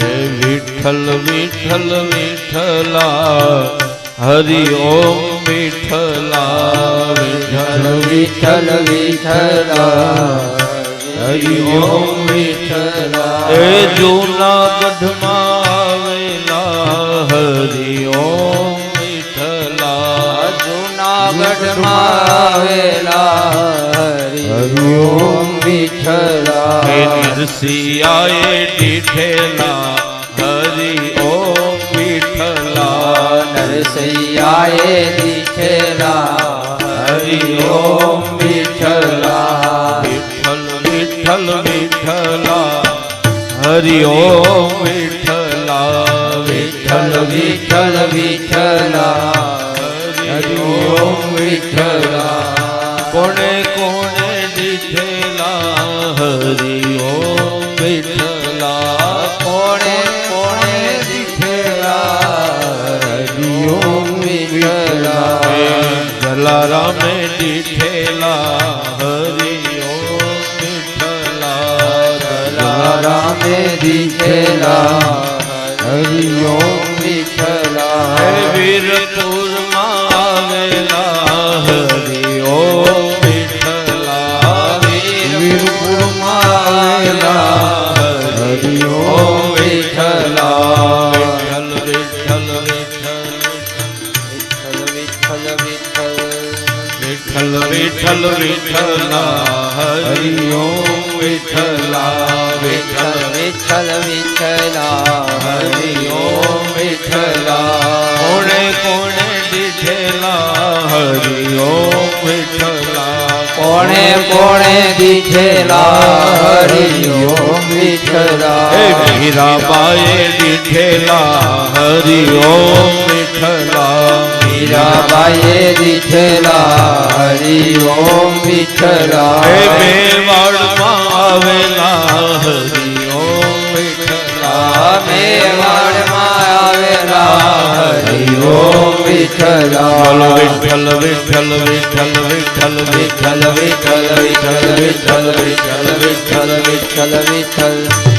વિઠ્ઠલ વિઠ્ઠલ વિઠ્ઠલા હરિ ઓમ વિઠ્ઠલા વિઠ્ઠલ વિઠ્ઠલ વિઠ્ઠલા હરિ ઓમ વિઠ્ઠલા. એ જૂનાગઢમાં ગઢમાં આવેલા હરિઓમ વિઠલા નરસિંહાએ ટીઠેલા હરિઓમ વિઠલા નરસિંહાએ દીઠેલા હરિઓમ વિઠલા વિઠ્ઠલ વિઠ્ઠલ વિઠલા હરિઓમ વિઠલા વિઠ્ઠલ વિઠ્ઠલ. વિઠલા ઓમ વિઠ્ઠલા કોણે કોણે દીઠેલા હરિ ઓમ વિઠ્ઠલા કોણે કોણે દીઠેલા હરિ ઓમ વિઠ્ઠલા જલારામે દીઠેલા હરિ ઓમ વિઠ્ઠલા રામે દીઠેલા હરિ ઓમ વિઠ્ઠલા હે વીરપુરમાં વિઠલ વિઠલા હરિઓમ વિઠલા વિઠલ વિઠલ વિઠલા હરિઓમ વિઠલા કોણે કોણે દીઠેલા હરિઓમ વિઠલા કોણે કોણે દીઠેલા હરિઓમ વિઠલા મીરાબાએ દીઠેલા હરિઓમ વિઠલા મીરાબાએ દીઠેલા હરિઓમ વિઠલા મેવાડમાં આવેલા ઓમ વિઠ્ઠલા બોલો વિઠ્ઠલ વિઠ્ઠલ વિઠ્ઠલ વિઠ્ઠલ વિઠ્ઠલ વિઠ્ઠલ વિઠ્ઠલ વિઠ્ઠલ વિઠ્ઠલ વિઠ્ઠલ વિઠ્ઠલ વિઠ્ઠલ